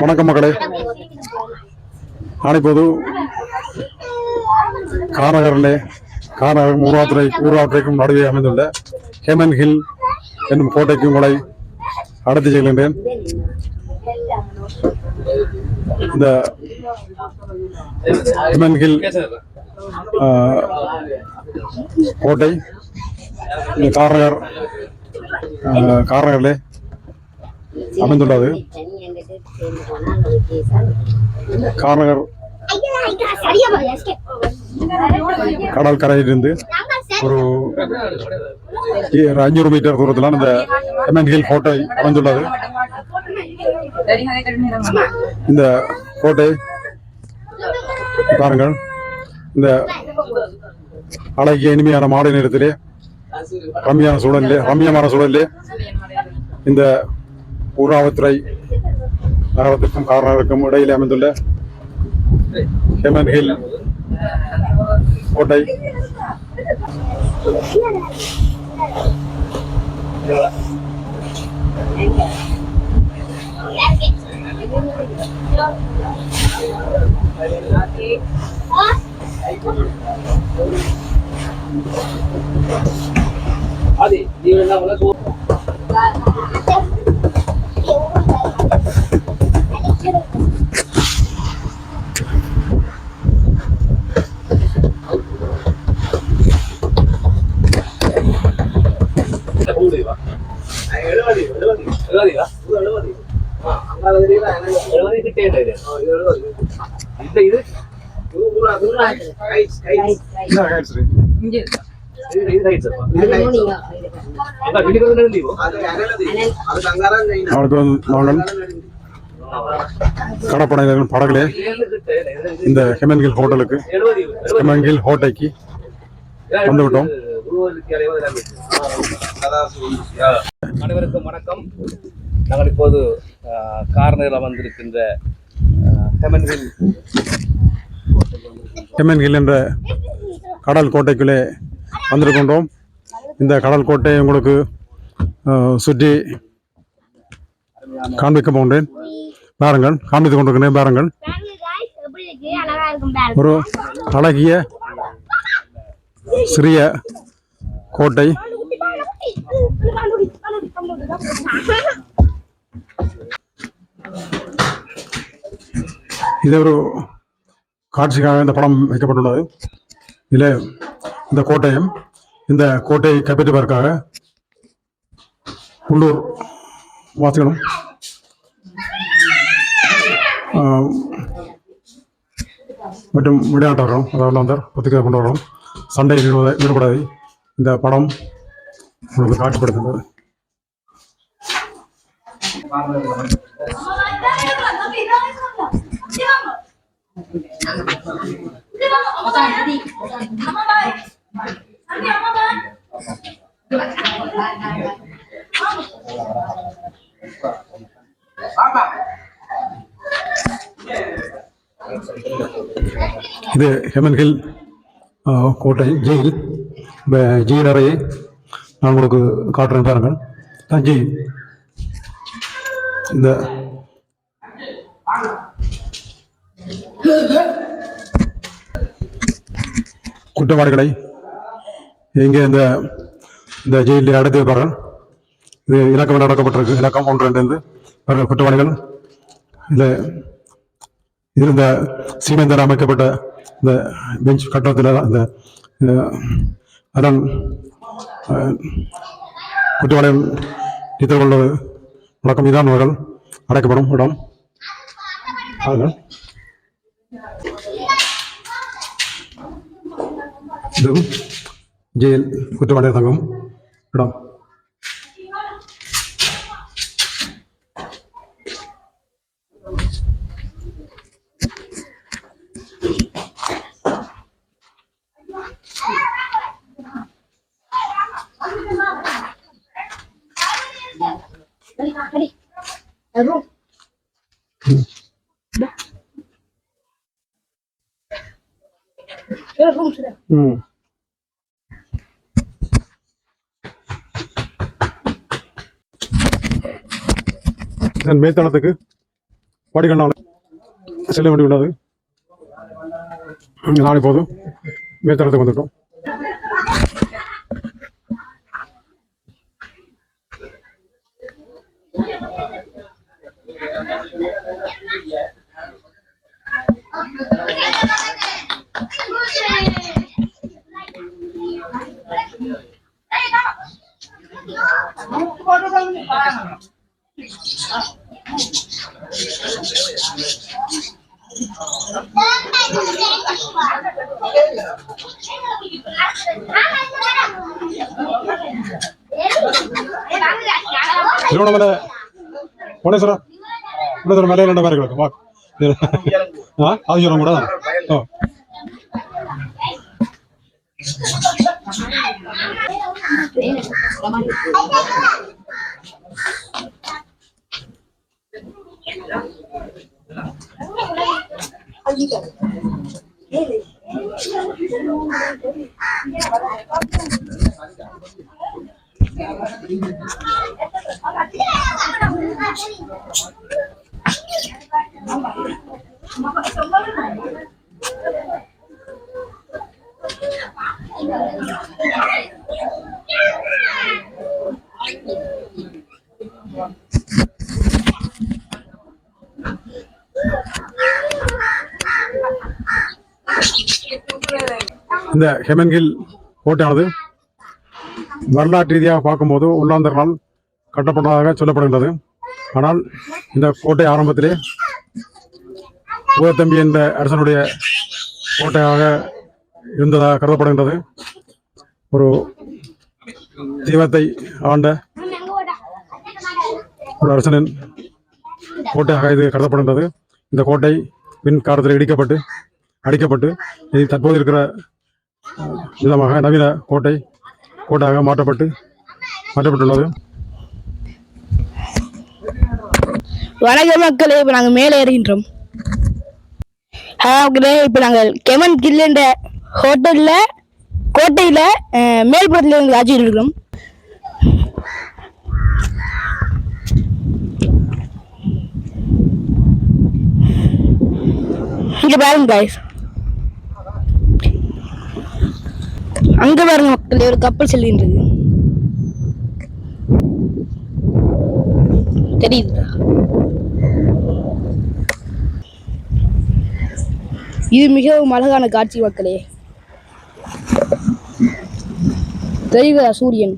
வணக்கம் மக்களே. நான் காரகரிலே காரகர் ஊராத்துறை ஊராற்றைக்கும் நடுவே அமைந்துள்ள ஹேமன் ஹில் என்னும் கோட்டைக்கு உங்களை அழைத்து செல்கின்றேன். இந்த ஹேமன் ஹில் கோட்டை காரகர் காரகரிலே அமைந்துள்ளது. கார்நகர் கடல் கரையிலிருந்து ஒரு அஞ்சூறு மீட்டர் தூரத்திலான இந்த எமன் ஹில் கோட்டை அமைந்துள்ளது. இந்த கோட்டை பாருங்கள். இந்த அழகிய இனிமையான மாலை நேரத்திலே ரம்மியான சூழலிலே ரம்மியமான சூழலிலே இந்த ஊராவத்துறை நகரத்திற்கும் காரணத்திற்கும் இடையில் அமைந்துள்ள ஹெமன் ஹில் கோட்டை അതെ கடற்படையினர் படகுலே இந்த ஹெமன்கில் ஹோட்டலுக்கு ஹெமன்கில் ஹோட்டைக்கு வந்துவிட்டோம். அனைவருக்கும் வணக்கம். நாங்கள் இப்போது கார்னரில் வந்திருக்கின்ற ஹெமன் ஹில் ஹெமன் ஹில் என்ற கடல் கோட்டைக்குள்ளே வந்திருக்கின்றோம். இந்த கடல் கோட்டையை உங்களுக்கு சுற்றி காண்பிக்க போன்றேன் பாருங்கள் காண்பித்துக் கொண்டிருக்கிறேன் பாருங்கள். ஒரு அழகிய சிறிய கோட்டை. இது ஒரு காட்சிக்காக இந்த படம் வைக்கப்பட்டுள்ளது. இதில் இந்த கோட்டையும் இந்த கோட்டையை கைப்பற்றுவதற்காக உள்ளூர் வாசிகளும் மற்றும் விளையாட்டவர்களும் அதாவது அந்த ஒத்துக்கை கொண்டவர்களும் சண்டையில் ஈடுபட இந்த படம் உங்களுக்கு காட்சிப்படுத்துகிறது. இது ஹெமன் ஹில் கோட்டை ஜெயில். இந்த ஜெயில் அறையை நான் உங்களுக்கு காட்டுறேன் பாருங்கள். தான் ஜெயில் இந்த குற்றவாளிகளை இங்கே இந்த இந்த ஜெயிலில் அடைத்து வைப்பார்கள். இது இலக்கம் நடக்கப்பட்டிருக்கு இலக்கம் ஒன்று ரெண்டு குற்றவாளிகள். இந்த இது இந்த சீமெந்தர் அமைக்கப்பட்ட இந்த பெஞ்ச் கட்டத்தில் இந்த அஹ், குற்றவாளிகள் நிறுத்திக் வழக்கம். இதான் அவர்கள் அடைக்கப்படும் இடம். பாருங்கள் இது ஜெயில் குற்றவாளிகள் தங்கும் இடம் ம் இதன் மேத்தனத்துக்கு படிக்கண்ணால் செல்ல வேண்டியுள்ளது நான் இப்போது மேல்தளத்துக்கு வந்துட்டோம். திருவண்ணாமலை புவனேஸ்வரம் புவனேஸ்வரம் மேலே ரெண்டு மாதிரி கிடக்கும். வா. ஆ ஆதிஸ்வரம் கூட Thank you. இந்த ஹெமன்கில் கோட்டையானது வரலாற்று ரீதியாக பார்க்கும்போது உள்ளாந்தர்களால் கட்டப்பட்டதாக சொல்லப்படுகின்றது. ஆனால் இந்த கோட்டை ஆரம்பத்திலே உயர்த்தம்பி என்ற அரசனுடைய கோட்டையாக இருந்ததாக கருதப்படுகின்றது. ஒரு தெய்வத்தை ஆண்ட ஒரு அரசனின் கோட்டையாக இது கருதப்படுகின்றது. இந்த கோட்டை பின் காலத்தில் இடிக்கப்பட்டு அடிக்கப்பட்டு இது தற்போது இருக்கிற விதமாக நவீன கோட்டை கோட்டையாக மாற்றப்பட்டு மாற்றப்பட்டுள்ளது. வணக்க மக்களே இப்போ நாங்கள் மேலே ஏறுகின்றோம். மக்களே இப்போ நாங்கள் கெமன் கில்லுன்ற ஹோட்டலில் கோட்டையில் மேல்புறத்தில் இருந்து காட்சியில் இருக்கிறோம். இங்க பாருங்க காய்ஸ் அங்க பாருங்க மக்களே ஒரு கப்பல் செல்கின்றது தெரியுதா? இது மிகவும் அழகான காட்சி மக்களே. தெரியுதா சூரியன்.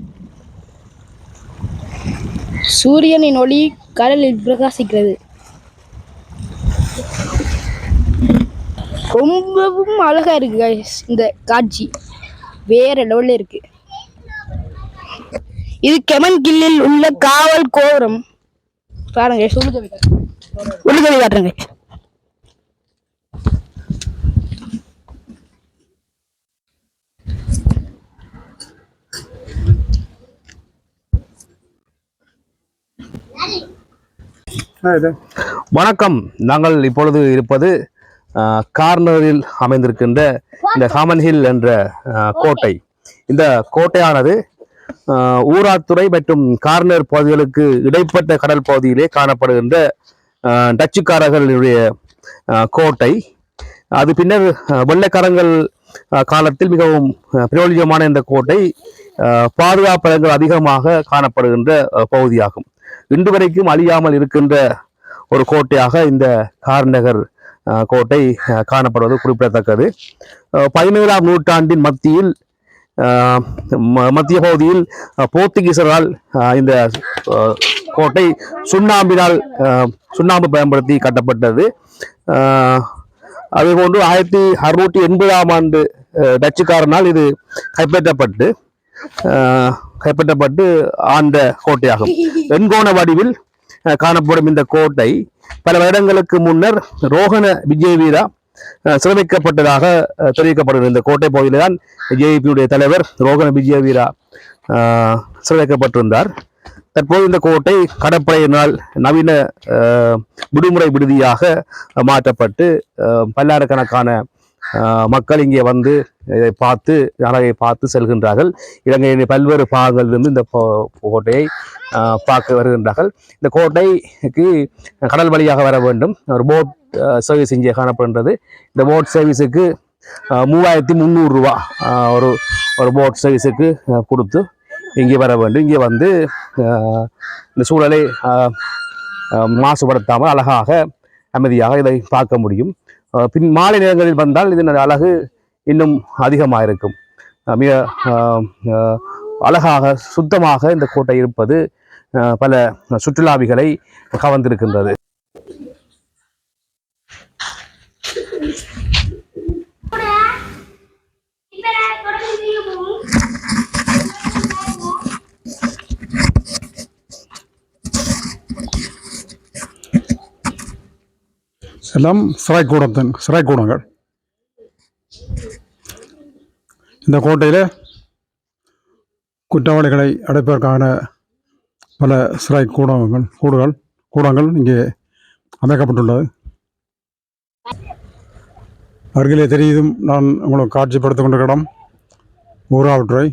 சூரியனின் ஒளி கடலில் பிரகாசிக்கிறது. ரொம்பவும் அழகா இருக்கு இந்த காட்சி. வேற லெவல்ல இருக்கு. இது கெமன் கில்லில் உள்ள காவல் கோபுரம். பாருங்க உள்ளுக்கவி உள்ளுக்கவி காட்டுறேங்க வணக்கம். நாங்கள் இப்பொழுது இருப்பது கார்னரில் அமைந்திருக்கின்ற இந்த ஹாமன் ஹில் என்ற கோட்டை. இந்த கோட்டையானது ஊராத்துறை மற்றும் கார்னர் பகுதிகளுக்கு இடைப்பட்ட கடல் பகுதியிலே காணப்படுகின்ற டச்சுக்காரர்களுடைய கோட்டை. அது பின்னர் வெள்ளைக்காரங்கள் காலத்தில் மிகவும் பிரயோஜனமான இந்த கோட்டை அஹ், பாதுகாப்பலங்கள் அதிகமாக காணப்படுகின்ற பகுதியாகும். இன்று வரைக்கும் அழியாமல் இருக்கின்ற ஒரு கோட்டையாக இந்த கார்நகர் கோட்டை காணப்படுவது குறிப்பிடத்தக்கது. பதினேழாம் நூற்றாண்டின் மத்தியில் ம- மத்திய பகுதியில் போர்த்துகீசரால் இந்த கோட்டை சுண்ணாம்பினால் சுண்ணாம்பு பயன்படுத்தி கட்டப்பட்டது. அதேபோன்று ஆயிரத்தி அறுநூற்றி எண்பதாம் ஆண்டு டச்சுக்காரனால் இது கைப்பற்றப்பட்டு கைப்பற்றப்பட்டு ஆண்ட கோட்டையாகும். வெண்கோண வடிவில் காணப்படும் இந்த கோட்டை பல வருடங்களுக்கு முன்னர் ரோகண விஜயவீரா வீரா சிறமிக்கப்பட்டதாக தெரிவிக்கப்பட்டிருந்த தெரிவிக்கப்படுகிறது. இந்த கோட்டை பகுதியில் தான் ஜேபியுடைய தலைவர் ரோகண விஜயவீரா வீரா சிறைவைக்கப்பட்டிருந்தார். தற்போது இந்த கோட்டை கடற்படையினால் நவீன விடுமுறை விடுதியாக மாற்றப்பட்டு பல்லாயிரக்கணக்கான மக்கள் இங்கே வந்து இதை பார்த்து அழகை பார்த்து செல்கின்றார்கள். இலங்கையின் பல்வேறு பாகங்களிலிருந்து இந்த கோ- கோட்டையை பார்க்க வருகின்றார்கள். இந்த கோட்டைக்கு கடல் வழியாக வர வேண்டும். ஒரு போட் சர்வீஸ் இங்கே காணப்படுகின்றது. இந்த போட் சர்வீஸுக்கு மூவாயிரத்தி முந்நூறுரூவா ஒரு ஒரு போட் சர்வீஸுக்கு கொடுத்து இங்கே வர வேண்டும். இங்கே வந்து இந்த சூழலை மாசுபடுத்தாமல் அழகாக அமைதியாக இதை பார்க்க முடியும். பின் மாலை நேரங்களில் வந்தால் இதன் அழகு இன்னும் அதிகமாக இருக்கும் மிக அழகாக சுத்தமாக இந்த கோட்டை இருப்பது பல சுற்றுலாவிகளை கவர்ந்திருக்கின்றது. எல்லாம் சிறைக்கூடத்தின் சிறைக்கூடங்கள் இந்த கோட்டையில் குற்றவாளிகளை அடைப்பதற்கான பல சிறை கூடங்கள் கூடுகள் கூடங்கள் இங்கே அமைக்கப்பட்டுள்ளது. அருகிலே தெரியுதும் நான் உங்களுக்கு காட்சிப்படுத்திக் கொண்ட இடம் ஊராவற்றை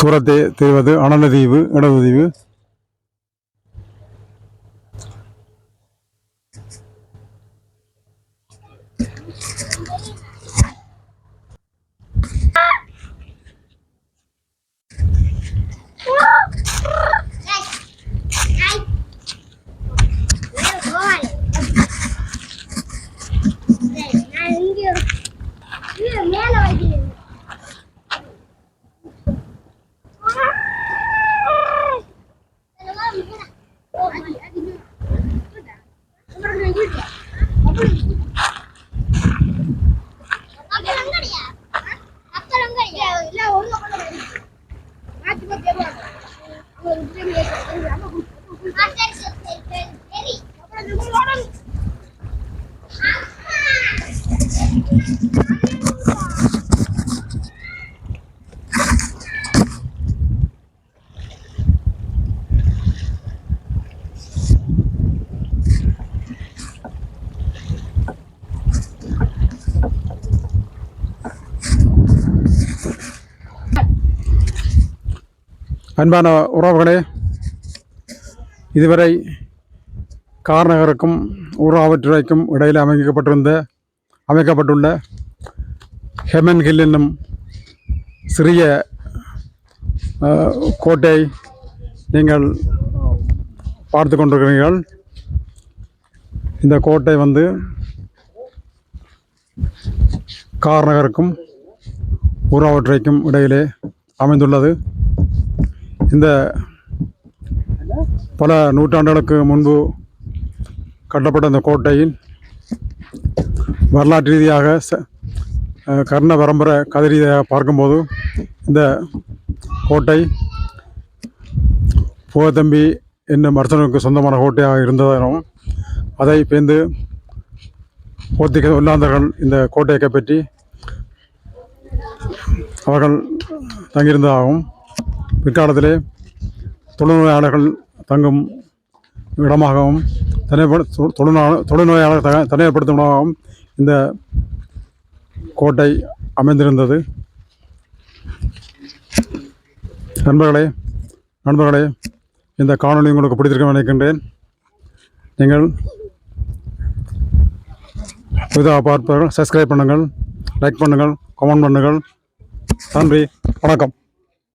தூரத்தை தெரிவது அனலதீவு இடதுதீவு நான் இங்க இங்க மேல வைக்கிறேன் அன்பான உறவுகளே இதுவரை கார்நகருக்கும் ஊராவற்றுறைக்கும் இடையில் அமைக்கப்பட்டிருந்த அமைக்கப்பட்டுள்ள ஹெமன் ஹில் என்னும் சிறிய கோட்டை நீங்கள் பார்த்து கொண்டிருக்கிறீர்கள். இந்த கோட்டை வந்து கார்நகருக்கும் ஊராவற்றைக்கும் இடையிலே அமைந்துள்ளது. இந்த பல நூற்றாண்டுகளுக்கு முன்பு கட்டப்பட்ட இந்த கோட்டையின் வரலாற்று ரீதியாக ச- கர்ண பரம்பரை கதை ரீதியாக பார்க்கும்போது இந்த கோட்டை புகத்தம்பி என்னும் அரசனுக்கு சொந்தமான கோட்டையாக இருந்ததாகவும் அதை பேர்ந்து போர்த்திக உள்ளாந்தர்கள் இந்த கோட்டையை கைப்பற்றி அவர்கள் தங்கியிருந்ததாகவும் பிற்காலத்திலே தொழுநோயாளர்கள் தங்கும் இடமாகவும் தனிப்பட தொ- தொழுநோயாளர் த தனிமைப்படுத்தும் இடமாகவும் இந்த கோட்டை அமைந்திருந்தது. நண்பர்களே நண்பர்களே இந்த காணொலி உங்களுக்கு பிடித்திருக்க நினைக்கின்றேன். நீங்கள் புதிதாக பார்ப்பவர்கள் சப்ஸ்கிரைப் பண்ணுங்கள் லைக் பண்ணுங்கள் கமெண்ட் பண்ணுங்கள். நன்றி வணக்கம்.